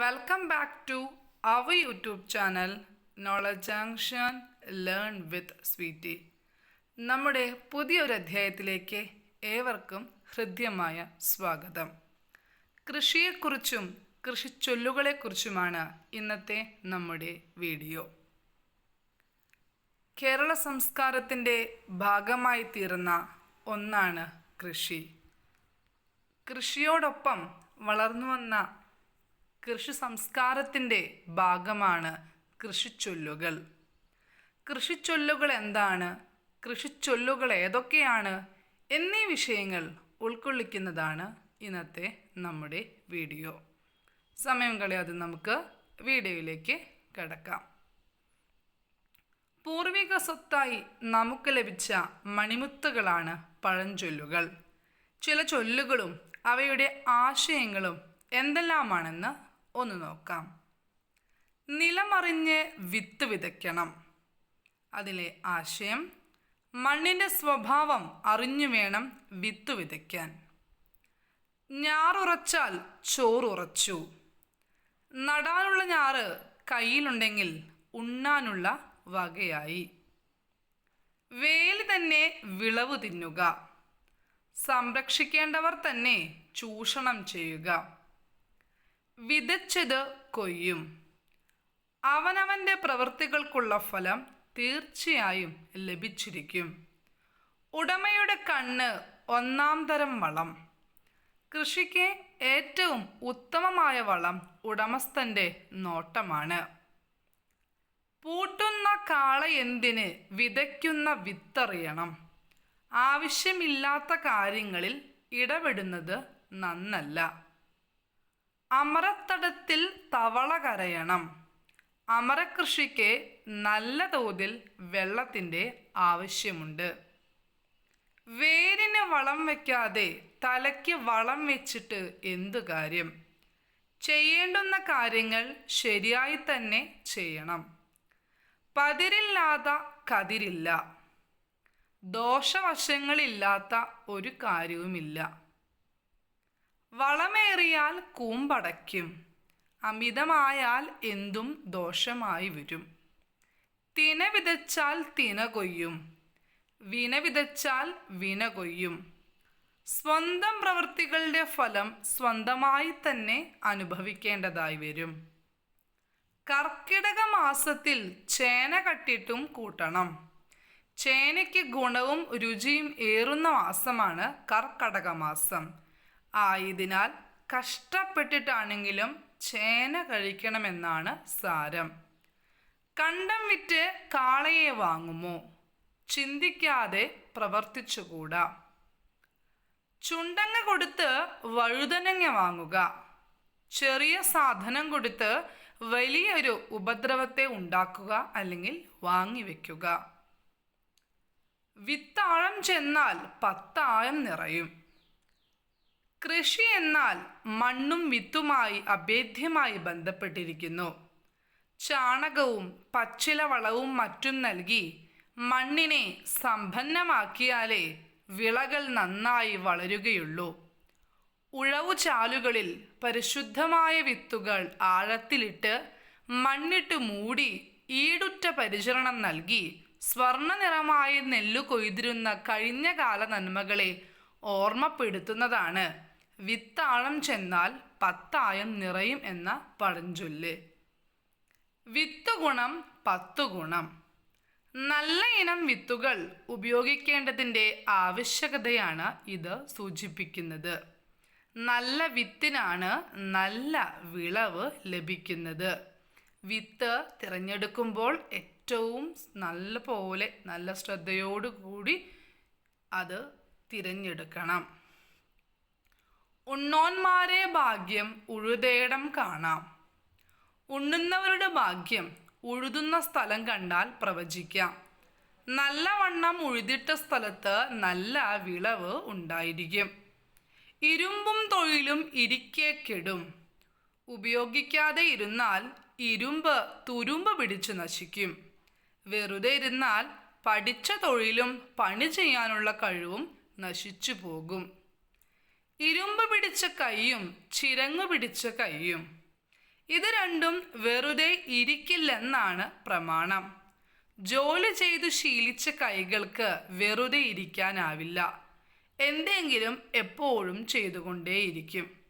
Welcome back to our YouTube channel knowledge junction learn with Sweety നമ്മുടെ പുതിയൊരു അധ്യായത്തിലേക്ക് ഏവർക്കും ഹൃദ്യമായ സ്വാഗതം. കൃഷിയെക്കുറിച്ചും കൃഷി കൃഷിച്ചൊല്ലുകളെക്കുറിച്ചുമാണ് ഇന്നത്തെ നമ്മുടെ വീഡിയോ. കേരള സംസ്കാരത്തിന്റെ ഭാഗമായി തീർന്ന ഒന്നാണ് കൃഷി. കൃഷിയോടൊപ്പം വളർന്നു വന്ന കൃഷി സംസ്കാരത്തിന്റെ ഭാഗമാണ് കൃഷിച്ചൊല്ലുകൾ. കൃഷിച്ചൊല്ലുകൾ എന്താണ്? കൃഷിച്ചൊല്ലുകൾ ഏതൊക്കെയാണ്? എന്നീ വിഷയങ്ങൾ ഉൾക്കൊള്ളിക്കുന്നതാണ് ഇന്നത്തെ നമ്മുടെ വീഡിയോ. സമയം കളയാതെ നമുക്ക് വീഡിയോയിലേക്ക് കിടക്കാം. പൂർവിക സ്വത്തായി നമുക്ക് ലഭിച്ച മണിമുത്തുകളാണ് പഴഞ്ചൊല്ലുകൾ. ചില ചൊല്ലുകളും അവയുടെ ആശയങ്ങളും എന്തെല്ലാമാണെന്ന് ഒന്ന് നോക്കാം. നിലമറിഞ്ഞ് വിത്ത് വിതയ്ക്കണം. അതിലെ ആശയം മണ്ണിന്റെ സ്വഭാവം അറിഞ്ഞു വേണം വിത്ത് വിതയ്ക്കാൻ. ഞാറുറച്ചാൽ ചോറുറച്ചു നടാനുള്ള ഞാറ് കയ്യിലുണ്ടെങ്കിൽ ഉണ്ണാനുള്ള വകയായി. വേലി തന്നെ വിളവ് തിന്നുക. സംരക്ഷിക്കേണ്ടവർ തന്നെ ചൂഷണം ചെയ്യുക. വിതച്ചത് കൊയ്യും. അവനവന്റെ പ്രവൃത്തികൾക്കുള്ള ഫലം തീർച്ചയായും ലഭിച്ചിരിക്കും. ഉടമയുടെ കണ്ണ് ഒന്നാം തരം വളം. കൃഷിക്ക് ഏറ്റവും ഉത്തമമായ വളം ഉടമസ്ഥന്റെ നോട്ടമാണ്. പൂട്ടുന്ന കാള എന്തിന് വിതയ്ക്കുന്ന വിത്തറിയണം. ആവശ്യമില്ലാത്ത കാര്യങ്ങളിൽ ഇടപെടുന്നത് നന്നല്ല. അമരത്തടത്തിൽ തവള കരയണം. അമരകൃഷിക്ക് നല്ല തോതിൽ വെള്ളത്തിന്റെ ആവശ്യമുണ്ട്. വേരിന് വളം വയ്ക്കാതെ തലയ്ക്ക് വളം വെച്ചിട്ട് എന്തു കാര്യം? ചെയ്യേണ്ടുന്ന കാര്യങ്ങൾ ശരിയായി തന്നെ ചെയ്യണം. പതിരില്ലാത്ത കതിരില്ല. ദോഷവശങ്ങളില്ലാത്ത ഒരു കാര്യവുമില്ല. വളമേറിയാൽ കൂമ്പടയ്ക്കും അമിതമായാൽ എന്തും ദോഷമായി വരും. തിന വിതച്ചാൽ തിന കൊയ്യും വിന വിതച്ചാൽ വിന കൊയ്യും. സ്വന്തം പ്രവൃത്തികളുടെ ഫലം സ്വന്തമായി തന്നെ അനുഭവിക്കേണ്ടതായി വരും. കർക്കിടക മാസത്തിൽ ചേന കട്ടിട്ടും കൂട്ടണം. ചേനയ്ക്ക് ഗുണവും രുചിയും ഏറുന്ന മാസമാണ് കർക്കടക മാസം. ആയതിനാൽ കഷ്ടപ്പെട്ടിട്ടാണെങ്കിലും ചേന കഴിക്കണമെന്നാണ് സാരം. കണ്ടം വിറ്റ് കാളയെ വാങ്ങുമോ? ചിന്തിക്കാതെ പ്രവർത്തിച്ചുകൂടാ. ചുണ്ടങ്ങ കൊടുത്ത് വഴുതനങ്ങ വാങ്ങുക. ചെറിയ സാധനം കൊടുത്ത് വലിയൊരു ഉപദ്രവത്തെ ഉണ്ടാക്കുക അല്ലെങ്കിൽ വാങ്ങിവെക്കുക വിത്താഴം ചെന്നാൽ പത്താഴം നിറയും. കൃഷി എന്നാൽ മണ്ണും വിത്തുമായി അഭേദ്യമായി ബന്ധപ്പെട്ടിരിക്കുന്നു. ചാണകവും പച്ചിലവളവും മറ്റും നൽകി മണ്ണിനെ സമ്പന്നമാക്കിയാലേ വിളകൾ നന്നായി വളരുകയുള്ളൂ. ഉഴവുചാലുകളിൽ പരിശുദ്ധമായ വിത്തുകൾ ആഴത്തിലിട്ട് മണ്ണിട്ട് മൂടി ഈടുറ്റ പരിചരണം നൽകി സ്വർണ നിറമായ നെല്ലു കൊയ്തിരുന്ന കഴിഞ്ഞ കാല നന്മകളെ ഓർമ്മപ്പെടുത്തുന്നതാണ്. വിത്താഴം ചെന്നാൽ പത്തായം നിറയും എന്ന പഴഞ്ചൊല്ല്. വിത്ത് ഗുണം പത്ത് ഗുണം നല്ല ഇനം വിത്തുകൾ ഉപയോഗിക്കേണ്ടതിന്റെ ആവശ്യകതയാണ് ഇത് സൂചിപ്പിക്കുന്നത്. നല്ല വിത്തിനാണ് നല്ല വിളവ് ലഭിക്കുന്നത്. വിത്ത് തിരഞ്ഞെടുക്കുമ്പോൾ ഏറ്റവും നല്ല പോലെ നല്ല ശ്രദ്ധയോടുകൂടി അത് തിരഞ്ഞെടുക്കണം. ഉണ്ണോന്മാരെ ഭാഗ്യം ഉഴുതേടം കാണാം. ഉണ്ണുന്നവരുടെ ഭാഗ്യം ഉഴുതുന്ന സ്ഥലം കണ്ടാൽ പ്രവചിക്കാം. നല്ലവണ്ണം ഉഴുതിട്ട സ്ഥലത്ത് നല്ല വിളവ് ഉണ്ടായിരിക്കും. ഇരുമ്പും തൊഴിലും ഇരിക്കെ ഉപയോഗിക്കാതെ ഇരുന്നാൽ ഇരുമ്പ് തുരുമ്പ് പിടിച്ചു നശിക്കും. വെറുതെ ഇരുന്നാൽ പഠിച്ച തൊഴിലും പണി ചെയ്യാനുള്ള കഴിവും നശിച്ചു പോകും. ഇരുമ്പ് പിടിച്ച കൈയും ചിരങ്ങ് പിടിച്ച കൈയും. ഇത് രണ്ടും വെറുതെ ഇരിക്കില്ലെന്നാണ് പ്രമാണം. ജോലി ചെയ്തു ശീലിച്ച കൈകൾക്ക് വെറുതെ ഇരിക്കാനാവില്ല. എന്തെങ്കിലും എപ്പോഴും ചെയ്തുകൊണ്ടേയിരിക്കും.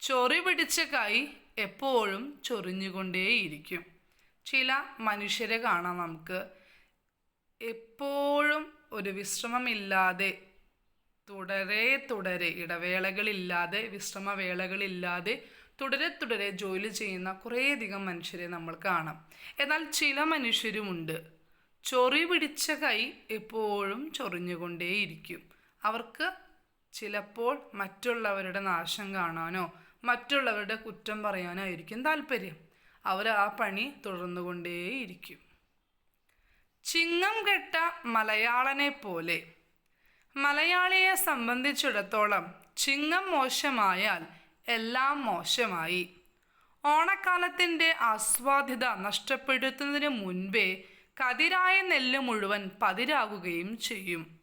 ചൊറി പിടിച്ച കൈ എപ്പോഴും ചൊറിഞ്ഞുകൊണ്ടേയിരിക്കും. ചില മനുഷ്യരെ കാണാം നമുക്ക്. എപ്പോഴും ഒരു വിശ്രമമില്ലാതെ തുടരെ തുടരെ ഇടവേളകളില്ലാതെ വിശ്രമവേളകളില്ലാതെ തുടരെ തുടരെ ജോലി ചെയ്യുന്ന കുറേയധികം മനുഷ്യരെ നമ്മൾ കാണാം. എന്നാൽ ചില മനുഷ്യരുമുണ്ട്. ചൊറി പിടിച്ച കൈ എപ്പോഴും ചൊറിഞ്ഞുകൊണ്ടേയിരിക്കും. അവർക്ക് ചിലപ്പോൾ മറ്റുള്ളവരുടെ നാശം കാണാനോ മറ്റുള്ളവരുടെ കുറ്റം പറയാനോ ആയിരിക്കും താല്പര്യം അവർ ആ പണി തുടർന്നുകൊണ്ടേയിരിക്കും. ചിങ്ങം കെട്ട മലയാളനെ പോലെ മലയാളിയെ സംബന്ധിച്ചിടത്തോളം ചിങ്ങം മോശമായാൽ എല്ലാം മോശമായി. ഓണക്കാലത്തിന്റെ ആസ്വാദ്യത നഷ്ടപ്പെടുത്തുന്നതിന് മുൻപേ കതിരായ നെല്ല് മുഴുവൻ പതിരാകുകയും ചെയ്യും.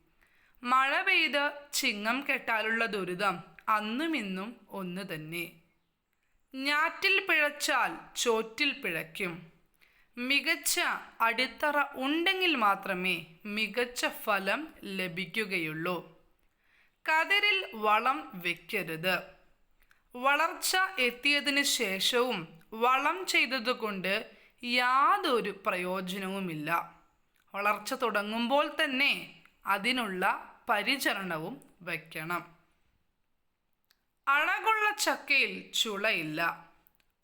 മഴ പെയ്ത് ചിങ്ങം കെട്ടാലുള്ള ദുരിതം അന്നും ഇന്നും ഒന്ന് തന്നെ. ഞാറ്റിൽ പിഴച്ചാൽ ചോറ്റിൽ പിഴയ്ക്കും. മികച്ച അടിത്തറ ഉണ്ടെങ്കിൽ മാത്രമേ മികച്ച ഫലം ലഭിക്കുകയുള്ളൂ. കതിരിൽ വളം വെക്കരുത്. വളർച്ച എത്തിയതിന് ശേഷവും വളം ചെയ്തതുകൊണ്ട് യാതൊരു പ്രയോജനവുമില്ല. വളർച്ച തുടങ്ങുമ്പോൾ തന്നെ അതിനുള്ള പരിചരണവും വയ്ക്കണം അഴകുള്ള ചക്കയിൽ ചുളയില്ല.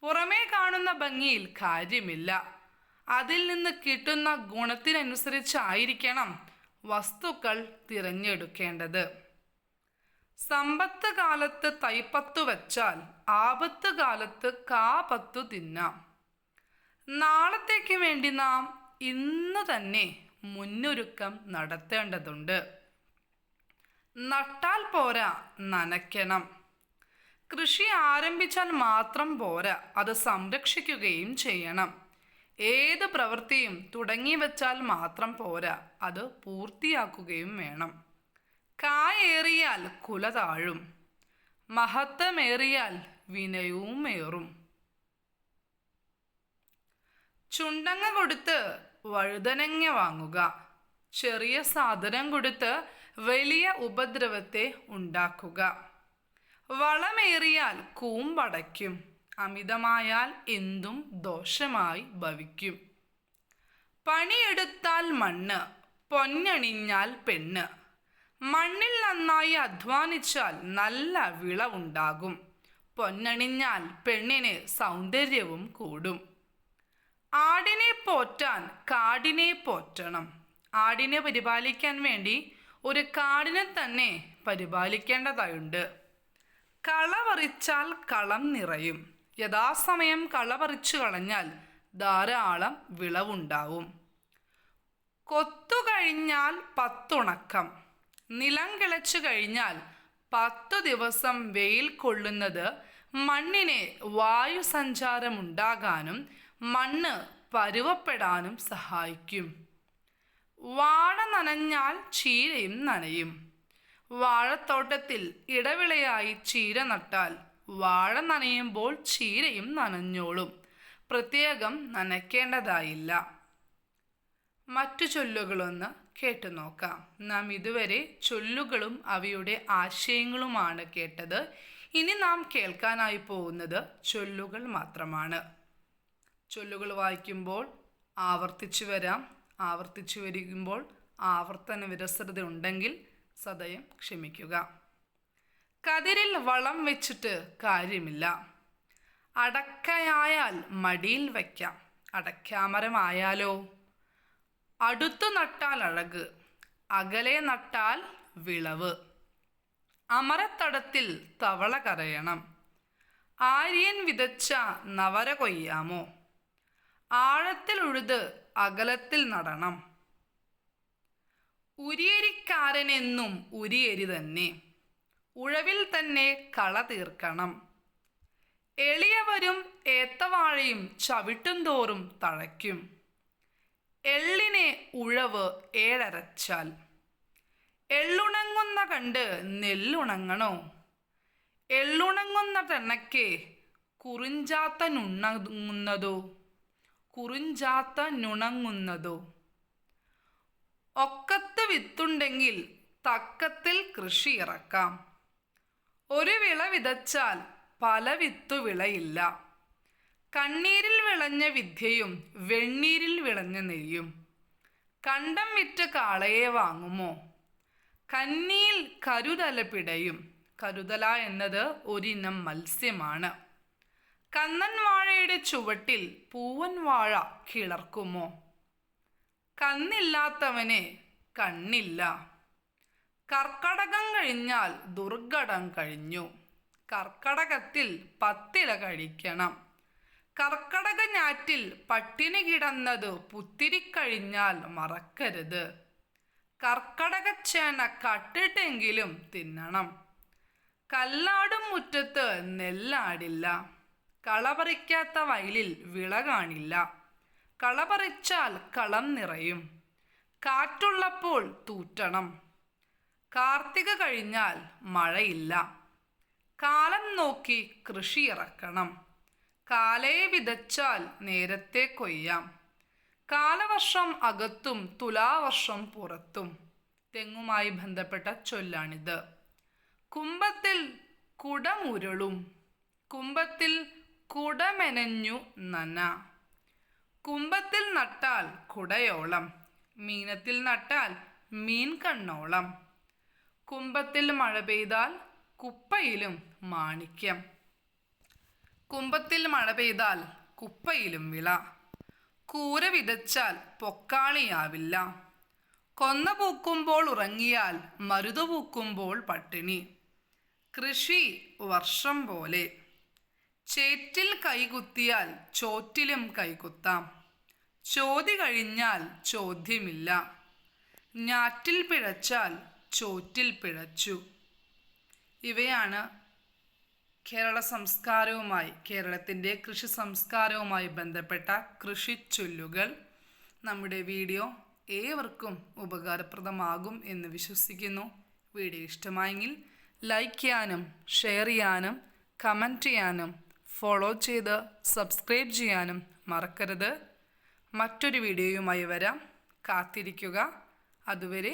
പുറമേ കാണുന്ന ഭംഗിയിൽ കാര്യമില്ല. അതിൽ നിന്ന് കിട്ടുന്ന ഗുണത്തിനനുസരിച്ചായിരിക്കണം വസ്തുക്കൾ തിരഞ്ഞെടുക്കേണ്ടത്. സമ്പത്ത് കാലത്ത് തൈപ്പത്തു വച്ചാൽ ആപത്ത് കാലത്ത് കാപത്തു തിന്നാം. നാളത്തേക്ക് വേണ്ടി നാം ഇന്ന് തന്നെ മുന്നൊരുക്കം നടത്തേണ്ടതുണ്ട്. നട്ടാൽ പോരാ നനയ്ക്കണം. കൃഷി ആരംഭിച്ചാൽ മാത്രം പോരാ അത് സംരക്ഷിക്കുകയും ചെയ്യണം. ഏത് പ്രവൃത്തിയും തുടങ്ങി വെച്ചാൽ മാത്രം പോരാ. അത് പൂർത്തിയാക്കുകയും വേണം. കായേറിയാൽ കുല താഴും. മഹത്വമേറിയാൽ വിനയവും ഏറും. ചുണ്ടങ്ങ കൊടുത്ത് വഴുതനങ്ങ വാങ്ങുക. ചെറിയ സാധനം കൊടുത്ത് വലിയ ഉപദ്രവത്തെ ഉണ്ടാക്കുക. വളമേറിയാൽ കൂമ്പടയ്ക്കും. അമിതമായാൽ എന്തും ദോഷമായി ഭവിക്കും. പണിയെടുത്താൽ മണ്ണ് പൊന്നണിഞ്ഞാൽ പെണ്ണ്. മണ്ണിൽ നന്നായി അധ്വാനിച്ചാൽ നല്ല വിളവുണ്ടാകും. പൊന്നണിഞ്ഞാൽ പെണ്ണിന് സൗന്ദര്യവും കൂടും. ആടിനെ പോറ്റാൻ കാടിനെ പോറ്റണം. ആടിനെ പരിപാലിക്കാൻ വേണ്ടി ഒരു കാടിനെ തന്നെ പരിപാലിക്കേണ്ടതായുണ്ട്. കള പറിച്ചാൽ കളം നിറയും. യഥാസമയം കള പറിച്ചു കളഞ്ഞാൽ ധാരാളം വിളവുണ്ടാവും. കൊത്തു കഴിഞ്ഞാൽ പത്തുണക്കം. നിലം കിളച്ചു കഴിഞ്ഞാൽ പത്തു ദിവസം വെയിൽ കൊള്ളുന്നത് മണ്ണിനെ വായു സഞ്ചാരമുണ്ടാകാനും മണ്ണ് പരുവപ്പെടാനും സഹായിക്കും. വാഴ നനഞ്ഞാൽ ചീരയും നനയും. വാഴത്തോട്ടത്തിൽ ഇടവിളയായി ചീര നട്ടാൽ വാഴ നനയുമ്പോൾ ചീരയും നനഞ്ഞോളും. പ്രത്യേകം നനയ്ക്കേണ്ടതായില്ല. മറ്റു ചൊല്ലുകളൊന്ന് കേട്ടു നോക്കാം. നാം ഇതുവരെ ചൊല്ലുകളും അവയുടെ ആശയങ്ങളുമാണ് കേട്ടത്. ഇനി നാം കേൾക്കാനായി പോകുന്നത് ചൊല്ലുകൾ മാത്രമാണ്. ചൊല്ലുകൾ വായിക്കുമ്പോൾ ആവർത്തിച്ചു വരാം. ആവർത്തിച്ചു വരികുമ്പോൾ ആവർത്തന വിരസത ഉണ്ടെങ്കിൽ സദയം ക്ഷമിക്കുക. കതിരിൽ വളം വെച്ചിട്ട് കാര്യമില്ല. അടക്കയായാൽ മടിയിൽ വയ്ക്കാം. അടക്കാമരമായാലോ അടുത്തു നട്ടാൽ അഴക് അകലെ നട്ടാൽ വിളവ്. അമരത്തടത്തിൽ തവള കരയണം. ആര്യൻ വിതച്ച നവര കൊയ്യാമോ? ആഴത്തിൽ ഉഴുത് അകലത്തിൽ നടണം. ഉരിയരിക്കാരനെന്നും ഉരിയരി തന്നെ. ഉഴവിൽ തന്നെ കള തീർക്കണം. എളിയവരും ഏത്തവാഴയും ചവിട്ടും തോറും തഴയ്ക്കും. എള്ളിനെ ഉഴവ് ഏഴരച്ചാൽ എള്ളുണങ്ങുന്ന കണ്ട് നെല്ലുണങ്ങണോ? എള്ളുണങ്ങുന്ന തെണ്ണയ്ക്ക് കുറിഞ്ചാത്ത നുണങ്ങുന്നതോ? ഒക്കത്ത് വിത്തുണ്ടെങ്കിൽ തക്കത്തിൽ കൃഷി ഇറക്കാം ഒരു വിള വിതച്ചാൽ പല വിത്തു വിളയില്ല. കണ്ണീരിൽ വിളഞ്ഞ വിദ്യയും വെണ്ണീരിൽ വിളഞ്ഞ നെയ്യും. കണ്ടം വിറ്റ് കാളയെ വാങ്ങുമോ? കന്നിയിൽ കരുതല പിടയും. കരുതല എന്നത് ഒരിനം മത്സ്യമാണ്. കന്നൻ വാഴയുടെ ചുവട്ടിൽ പൂവൻ വാഴ കിളർക്കുമോ? കന്നില്ലാത്തവനെ കണ്ണില്ല. കർക്കടകം കഴിഞ്ഞാൽ ദുർഘടം കഴിഞ്ഞു. കർക്കടകത്തിൽ പത്തില കഴിക്കണം. കർക്കടക ഞാറ്റിൽ പട്ടിണി കിടന്നത് പുത്തിരിക്കഴിഞ്ഞാൽ മറക്കരുത്. കർക്കടകച്ചേന കട്ടിട്ടെങ്കിലും തിന്നണം. കല്ലാടും മുറ്റത്ത് നെല്ലാടില്ല. കളപറിക്കാത്ത വയലിൽ വിള കാണില്ല. കളപറിച്ചാൽ കളം നിറയും. കാറ്റുള്ളപ്പോൾ തൂറ്റണം. കാർത്തിക കഴിഞ്ഞാൽ മഴയില്ല. കാലം നോക്കി കൃഷി ഇറക്കണം. കാലയെ വിതച്ചാൽ നേരത്തെ കൊയ്യാം. കാലവർഷം അകത്തും തുലാവർഷം പുറത്തും. തെങ്ങുമായി ബന്ധപ്പെട്ട ചൊല്ലാണിത്. കുംഭത്തിൽ കുടമുരുളും. കുംഭത്തിൽ കുടമെനഞ്ഞു നന. കുംഭത്തിൽ നട്ടാൽ കുടയോളം. മീനത്തിൽ നട്ടാൽ മീൻ കണ്ണോളം. കുംഭത്തിൽ മഴ പെയ്താൽ കുപ്പയിലും മാണിക്യം. കുംഭത്തിൽ മഴ പെയ്താൽ കുപ്പയിലും വിള. കൂര വിതച്ചാൽ പൊക്കാളിയാവില്ല. കൊന്ന പൂക്കുമ്പോൾ ഉറങ്ങിയാൽ മരുതു പൂക്കുമ്പോൾ പട്ടിണി. കൃഷി വർഷം പോലെ. ചേറ്റിൽ കൈകുത്തിയാൽ ചോറ്റിലും കൈകുത്താം ചോതി കഴിഞ്ഞാൽ ചോദ്യമില്ല. ഞാറ്റിൽ പിഴച്ചാൽ ചോറ്റിൽ പിഴച്ചു. ഇവയാണ് കേരള സംസ്കാരവുമായി കേരളത്തിന്റെ കൃഷി സംസ്കാരവുമായി ബന്ധപ്പെട്ട കൃഷി ചൊല്ലുകൾ നമ്മുടെ വീഡിയോ ഏവർക്കും ഉപകാരപ്രദമാകും എന്ന് വിശ്വസിക്കുന്നു. വീഡിയോ ഇഷ്ടമായെങ്കിൽ ലൈക്ക് ചെയ്യാനും ഷെയർ ചെയ്യാനും കമന്റ് ചെയ്യാനും ഫോളോ ചെയ്ത് സബ്സ്ക്രൈബ് ചെയ്യാനും മറക്കരുത്. മറ്റൊരു വീഡിയോയുമായി വരാം. കാത്തിരിക്കുക. അതുവരെ